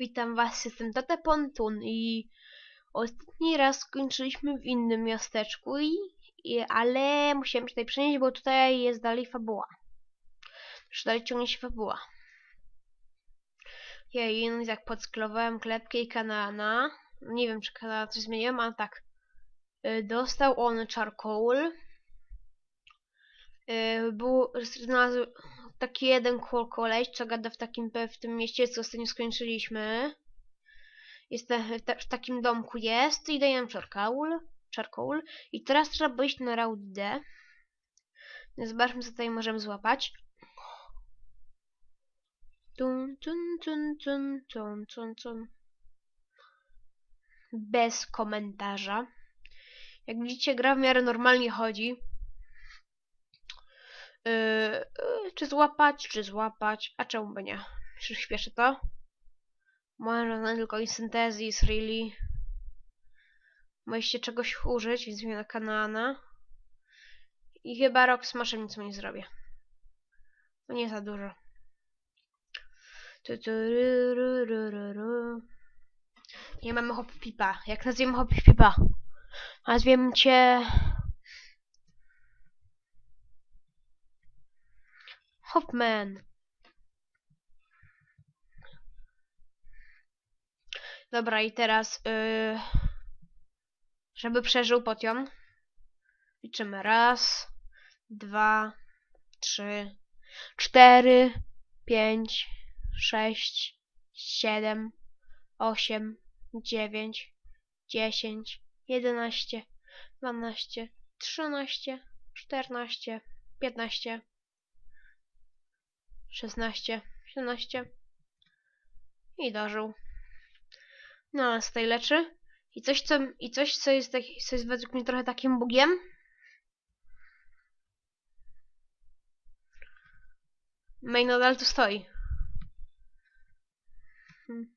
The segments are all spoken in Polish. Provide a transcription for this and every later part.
Witam was, jestem Tata Pontun i ostatni raz skończyliśmy w innym miasteczku, i, i, ale musiałem się tutaj przenieść, bo tutaj jest dalej fabuła. Już dalej ciągnie się fabuła. No i tak podsklowałem klepkę i kanana. Nie wiem, czy kanana coś zmieniłem, ale tak. Y, Dostał on charcoal. Y, Był, znalazł taki jeden koleś, co gada w takim w tym mieście, co ostatnio skończyliśmy. Jest w takim domku jest i daję charcoal, charcoal. I teraz trzeba iść na route D. Zobaczmy, co tutaj możemy złapać. Tun, tun, tun, tun, tun, tun, tun. Bez komentarza. Jak widzicie, gra w miarę normalnie chodzi. Yy, czy złapać, czy złapać, a czemu by nie? Przyspieszę to. Może no, tylko i syntezis, really. Musicie czegoś użyć, więc zmienię na kanana. I chyba rok z maszem nic mu nie zrobię. To nie za dużo. Tu, tu, ru, ru, ru, ru, ru. Nie mamy hop pipa. Jak nazwiemy hop pipa? Nazwiemy cię... Hopman. Dobra, i teraz, yy, żeby przeżył potion, liczymy raz, dwa, trzy, cztery, pięć, sześć, siedem, osiem, dziewięć, dziesięć, jedenaście, dwanaście, trzynaście, czternaście, piętnaście, 16, 17 i dożył. No, a z tej leczy. I coś, co, i coś, co jest, co jest według mnie trochę takim bugiem. Main nadal tu stoi. Hmm.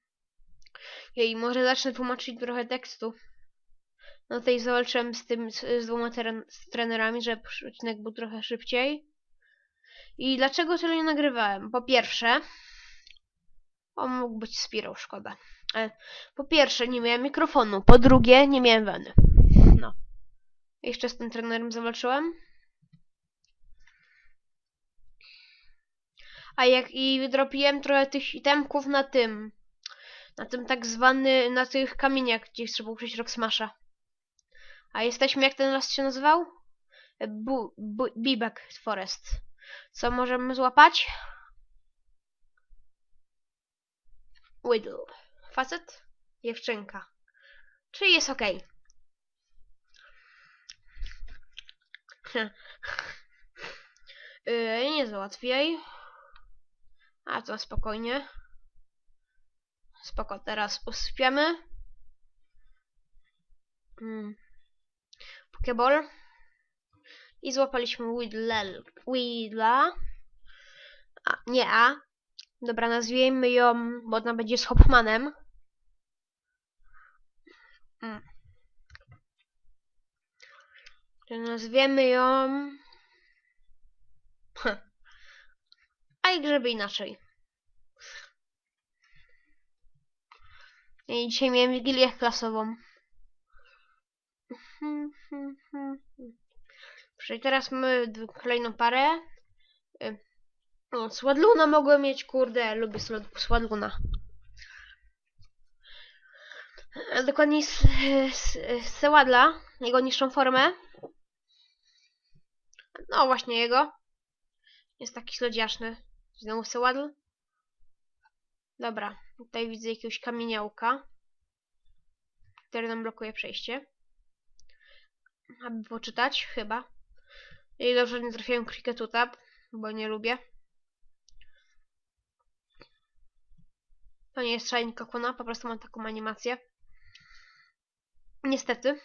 Jej, może zacznę tłumaczyć trochę tekstu. No tutaj zawalczyłem z tym, z, z dwoma teren, z trenerami, żeby odcinek był trochę szybciej. I dlaczego tyle nie nagrywałem? Po pierwsze, on mógł być Spirał, szkoda. E, po pierwsze, nie miałem mikrofonu. Po drugie, nie miałem weny. No. Jeszcze z tym trenerem zawalczyłem. A jak i wydropiłem trochę tych itemków na tym. Na tym tak zwany, na tych kamieniach, gdzie trzeba przejść Rock Smasha. A jesteśmy, jak ten las się nazywał? Bu, Bibek Forest. Co możemy złapać? Whittle. Facet? Dziewczynka. Czyli jest ok. yy, nie załatwiaj. A to spokojnie. Spoko, teraz usypiamy. Mm. Pokeball. I złapaliśmy Weedla. A, nie A. Dobra, nazwijmy ją, bo ona będzie z Hopmanem. Mm. To nazwiemy ją... Hm. A jak żeby inaczej. I dzisiaj miałem wigilię klasową. Czyli teraz mamy kolejną parę. O, Swadluna mogłem mieć, kurde, lubię Swadluna. Dokładniej Sewadla, jego niższą formę. No właśnie jego. Jest taki slodziaszny. Znowu Sewadl. Dobra, tutaj widzę jakiegoś kamieniałka, który nam blokuje przejście. Aby poczytać, chyba. I dobrze nie trafiłem Cricketu Tab, bo nie lubię. To nie jest Shiny Kokuna, po prostu mam taką animację. Niestety.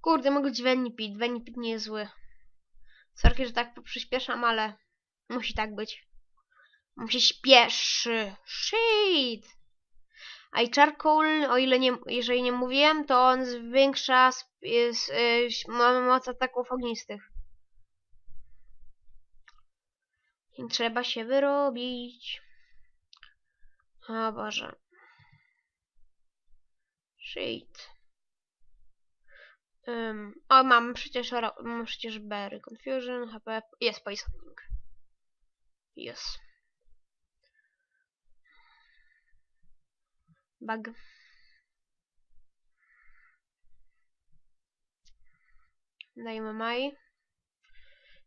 Kurde, mogę być Venipit. Venipit nie jest zły. Sorki, że tak przyspieszam, ale musi tak być. Musi śpieszy. Shit! A i charcoal, o ile nie, jeżeli nie mówiłem, to on zwiększa ma moc ataków ognistych. I trzeba się wyrobić. O Boże. Shit. Um, o, mam przecież, mam przecież Berry. Confusion, HP. Jest Poisoning. Jest. Bug. Dajmy Maj.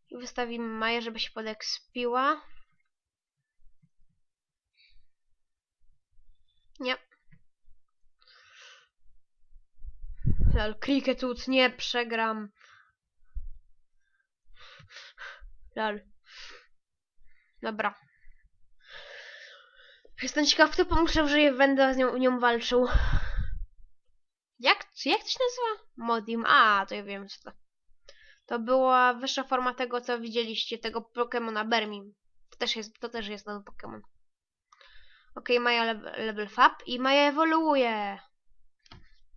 I wystawimy Maję, żeby się podekspiła. Nie. Lol, Cricketwood, nie przegram. Lol. Dobra. Jestem ciekaw, kto pomyślał, że będę z nią, nią walczył. Jak, jak to się nazywa? Modium. A, to ja wiem co to. To była wyższa forma tego, co widzieliście, tego Pokemona Bermin. To też jest, to też jest nowy Pokemon. Okej, Maja level, level up i Maja ewoluuje.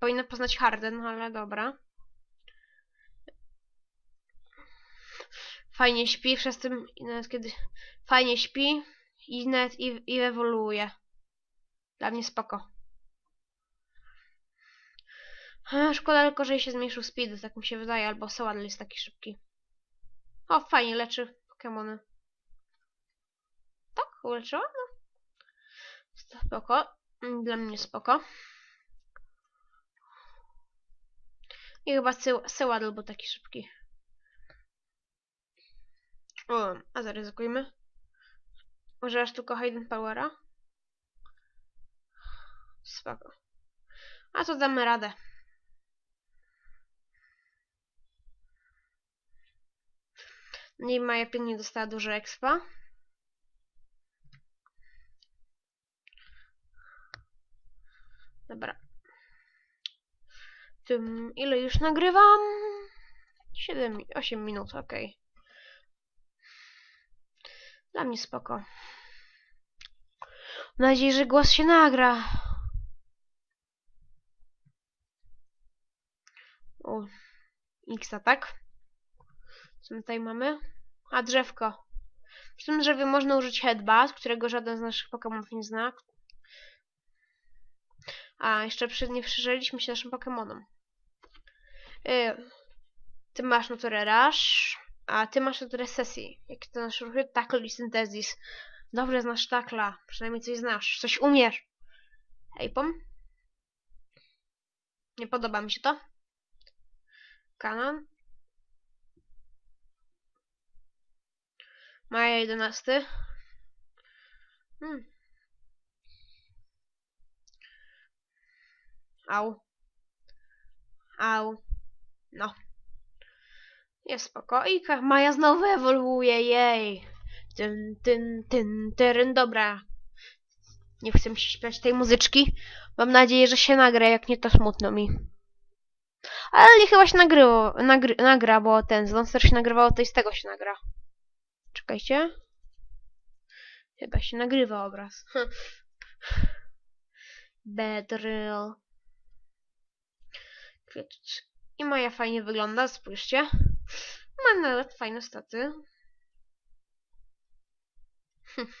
Powinna poznać Harden, ale dobra. Fajnie śpi, przez tym nawet kiedy fajnie śpi i nawet i, i ewoluuje. Dla mnie spoko. Szkoda tylko, że się zmniejszył speed, tak mi się wydaje, albo Sawadl jest taki szybki. O, fajnie, leczy Pokemony. Tak, uleczyła? No. Spoko. Dla mnie spoko. I chyba Sawadl był taki szybki. O, a zaryzykujmy. Może aż tylko Hayden Powera? Spoko. A to damy radę. Nie Maja pięknie dostała dużo expa. Dobra. Tym, ile już nagrywam? 7, 8 minut, ok. Dla mnie spoko. Mam nadzieję, że głos się nagra. O, X, tak? Co my tutaj mamy? A, drzewko. Przy tym drzewie można użyć headbutt, którego żaden z naszych Pokemonów nie zna. A, jeszcze przy, nie przyjrzeliśmy się naszym Pokemonom. Y, ty masz naturę Rush, a ty masz naturę Sesji. Jak to nasz ruchy? Tackle i Syntezis. Dobrze znasz Takla. Przynajmniej coś znasz. Coś umiesz. Hej, pom. Nie podoba mi się to. Kanon. Maja 11. Hmm. Au. Au. No. Jest spoko. I Maja znowu ewoluuje, jej. Tyn, tyn, tyn, tyryn. Dobra. Nie chcę się śpiewać tej muzyczki. Mam nadzieję, że się nagra, jak nie to smutno mi. Ale nie chyba się nagryło, nagry, nagra, bo ten z Monster się nagrywało, to i z tego się nagra. Czekajcie. Chyba się nagrywa obraz. Bedryl. Kwiatusz. I moja fajnie wygląda, spójrzcie. Ma nawet fajne staty. Hm.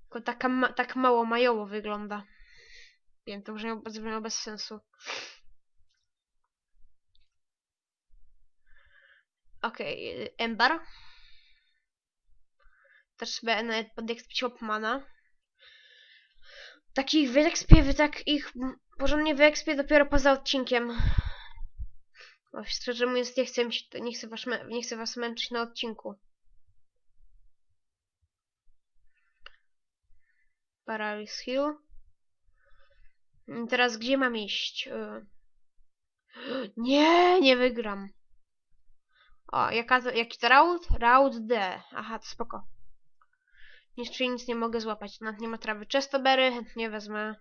Tylko taka ma tak mało majowo wygląda. Wiem, to brzmiało, brzmiało bez sensu. Okej, okay, Ember. Też nawet podekspić Hopmana. Takich wyekspie, tak ich porządnie wyekspię dopiero poza odcinkiem. Bo szczerze mówiąc, nie chcę, się, nie, chcę was, nie chcę was męczyć na odcinku. Paralysis Hill. Teraz gdzie mam iść? Y, Nie, nie wygram. O, jaka to, jaki to raut? Raut D. Aha, to spoko. Czyli nic nie mogę złapać. Nawet nie ma trawy. Chestoberry chętnie wezmę.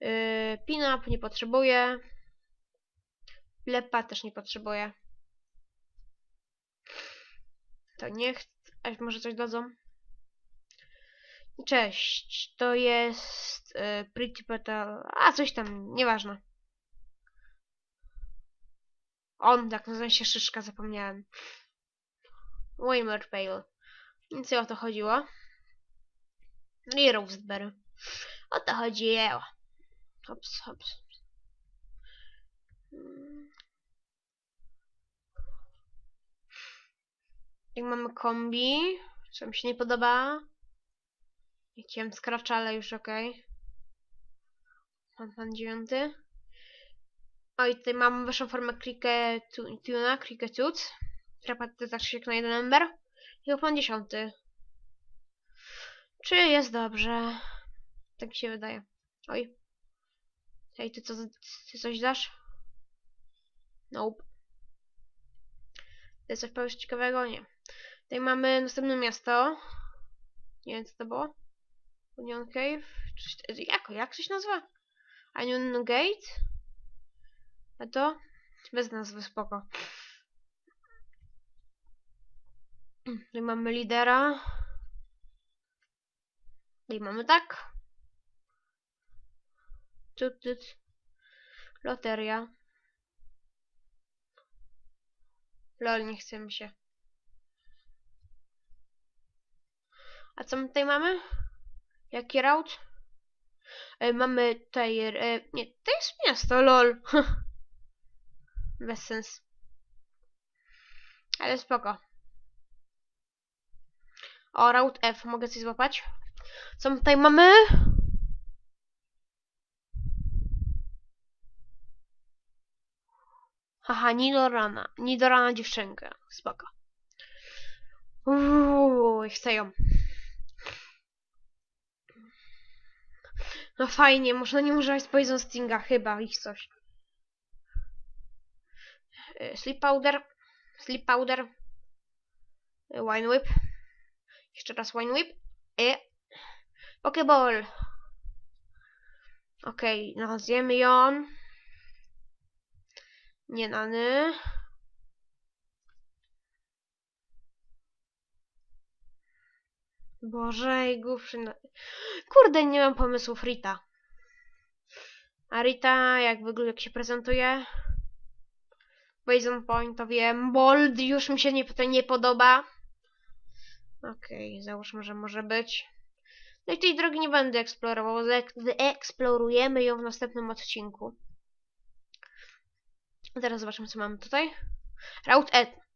Yy, Pinup nie potrzebuję. Lepa też nie potrzebuję. To nie chcę. Może coś dadzą? Cześć, to jest y, Pretty Petal. A coś tam, nieważne. On, tak nazywa się szyszka, zapomniałem. Waymer Pale. Nic o to chodziło. I Roseberry. O to chodziło. Hops, hops. Mm. Jak mamy kombi, co mi się nie podoba. Ja Chciałem scratcha, ale już okej. Pan pan dziewiąty. O i tutaj mam wyższą formę Cricketuna, Cricketut. Która to zawsze jak na jeden number. I pan dziesiąty. Czy jest dobrze? Tak mi się wydaje. Oj. Hej, ty, co, ty coś dasz? Nope. Jest coś powiesz ciekawego? Nie. Tutaj mamy następne miasto. Nie wiem co to było. Union Cave? Coś, jak, coś nazywa? Union Gate? A to? Bez nazwy, spoko. Tutaj mamy lidera. Tutaj mamy tak. Tu, tu, tu. Loteria. Lol, nie chce mi się. A co my tutaj mamy? Jaki raut? E, mamy tutaj... E, nie, to jest miasto, lol. Bez sens. Ale spoko. O, route F. Mogę coś złapać? Co tutaj mamy? Haha, Nidorana. Nidorana dziewczynka. Spoko. Uuu, chcę ją. No fajnie, można nie używać Poison Stinga, chyba, ich coś. Y, Sleep Powder. Sleep Powder. Y, Wine Whip. Jeszcze raz Wine Whip. I... Pokeball. Okej, okay, zjemy ją. Nie nany. Boże, i na- Kurde, nie mam pomysłów Rita. A Rita, jak wygląda, jak się prezentuje? Poison Point, to wiem. Bold już mi się nie, to nie podoba. Okej, załóżmy, że może być. No i tej drogi nie będę eksplorował. Wyeksplorujemy ją w następnym odcinku. Teraz zobaczymy, co mamy tutaj. Route E.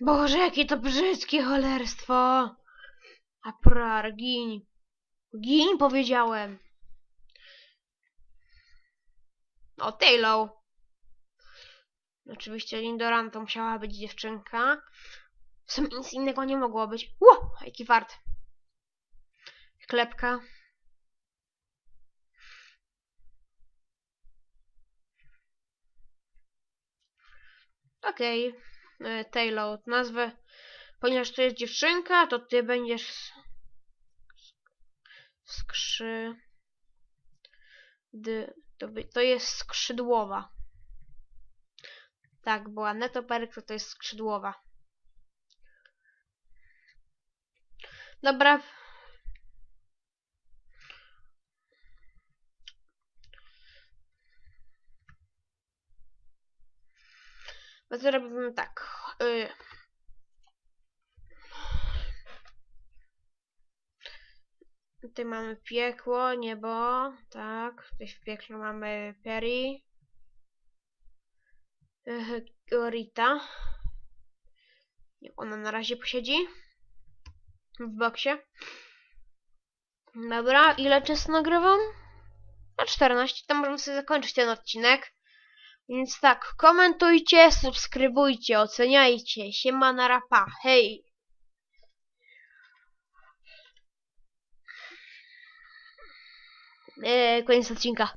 Boże, jakie to brzydkie cholerstwo! A prar, gin. Gin, powiedziałem. O, Taylor. Oczywiście Lindoran to musiała być dziewczynka. W sumie nic innego nie mogło być. Ło, jaki wart. Klepka. Okej. Okay. Taylor, nazwę. Ponieważ to jest dziewczynka, to ty będziesz skrzy... To, to jest skrzydłowa. Tak, była netoperek, to to jest skrzydłowa. Dobra. No to robimy tak. Y Tutaj mamy piekło, niebo, tak. Tutaj w piekle mamy Peri. Gorita. Niech ona na razie posiedzi. W boksie. Dobra, ile czasu nagrywam? Na 14, to możemy sobie zakończyć ten odcinek. Więc tak, komentujcie, subskrybujcie, oceniajcie. Siema na rapa, hej! Eee, koniec odcinka.